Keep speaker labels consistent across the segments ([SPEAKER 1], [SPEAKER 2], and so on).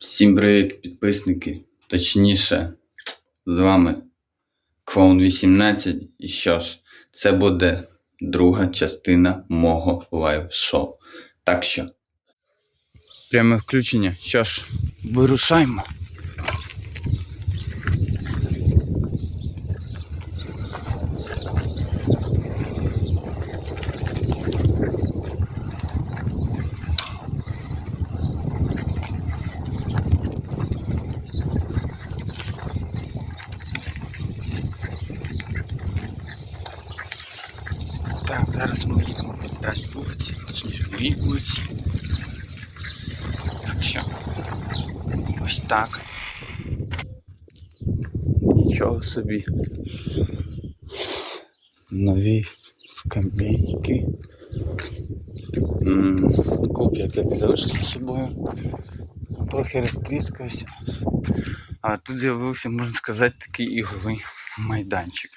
[SPEAKER 1] Всім привіт, підписники. Точніше, з вами Квон 18. І що ж, це буде друга частина мого лайв-шоу. Так що, пряме включення. Що ж, вирушаймо. Зараз ми їдемо по центральній вулиці, точніше моїй вулиці. Так що ось так. Нічого собі. Нові скамейки. М, Куб я так залишив з собою. Трохи розтріскався. А тут з'явився, можна сказати, такий ігровий майданчик.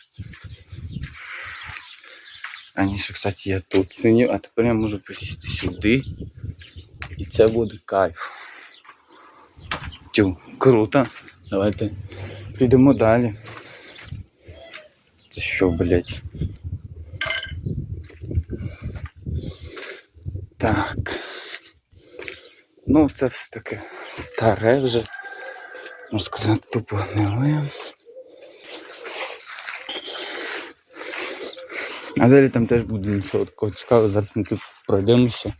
[SPEAKER 1] Раніше, кстати, я тут сидів, а тепер я можу присісти сюди. І це буде кайф. Тю, круто. Давайте підемо далі. Це що, блять? Так. Ну, це все таке старе вже. Можна сказати, тупо гниле. А далі там теж буде нічого такого цікавого. Зараз ми тут пройдемося.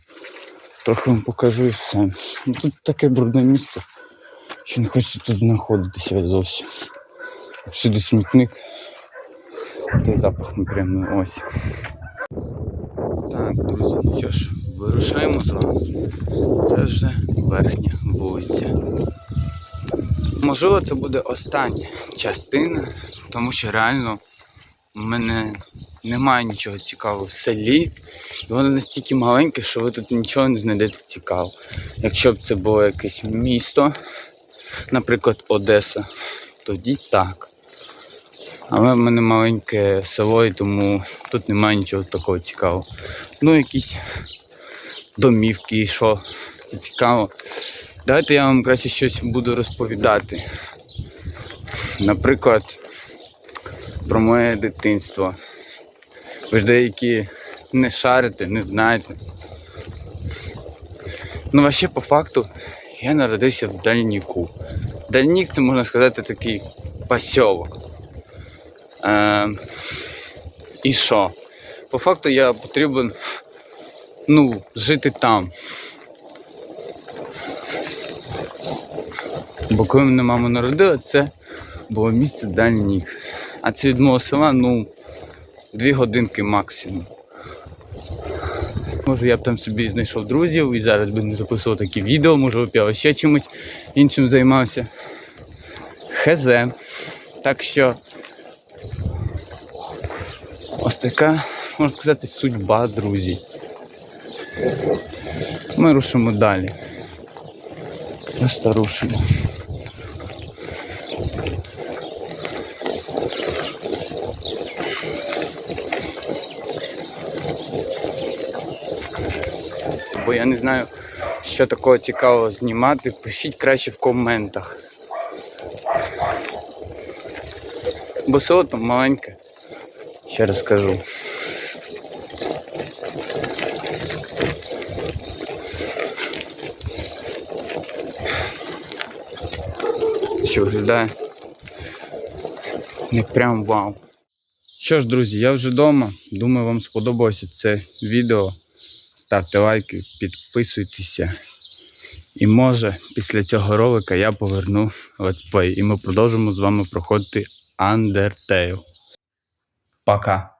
[SPEAKER 1] Трохи вам покажу і все. Тут таке брудне місце, що не хочеться тут знаходитися зовсім. Всюди смітник. Той запах неприємний ось. Так, друзі, ну що ж, вирушаємо з вами. Це вже верхня вулиця. Можливо, це буде остання частина, тому що реально в мене немає нічого цікавого в селі. І воно настільки маленьке, що ви тут нічого не знайдете цікавого. Якщо б це було якесь місто, наприклад, Одеса, тоді так. Але в мене маленьке село, і тому тут немає нічого такого цікавого. Ну, якісь домівки, що це цікаво. Давайте я вам краще щось буду розповідати. Наприклад, про моє дитинство. Ви ж деякі не шарите, не знаєте. Ну, а ще по факту я народився в Дальніку. Дальнік це можна сказати такий посьовок. Е, і що? По факту я потрібен ну, жити там. Бо коли мене мама народила, це було місце Дальнік. А це від мого села, ну, дві годинки максимум. Може я б там собі знайшов друзів і зараз би не записував такі відео, може б я ще чимось іншим займався. Хз. Так що ось така, можна сказати, судьба, друзі. Ми рушимо далі. Просто рушимо. Бо я не знаю, що такого цікавого знімати. Пишіть краще в коментах. Бо село там маленьке. Ще раз кажу. Що виглядає? Не прям вау. Що ж, друзі, я вже вдома. Думаю, вам сподобалося це відео. Ставте лайки, підписуйтеся. І може після цього ролика я поверну летсплей. І ми продовжимо з вами проходити Undertale. Пока.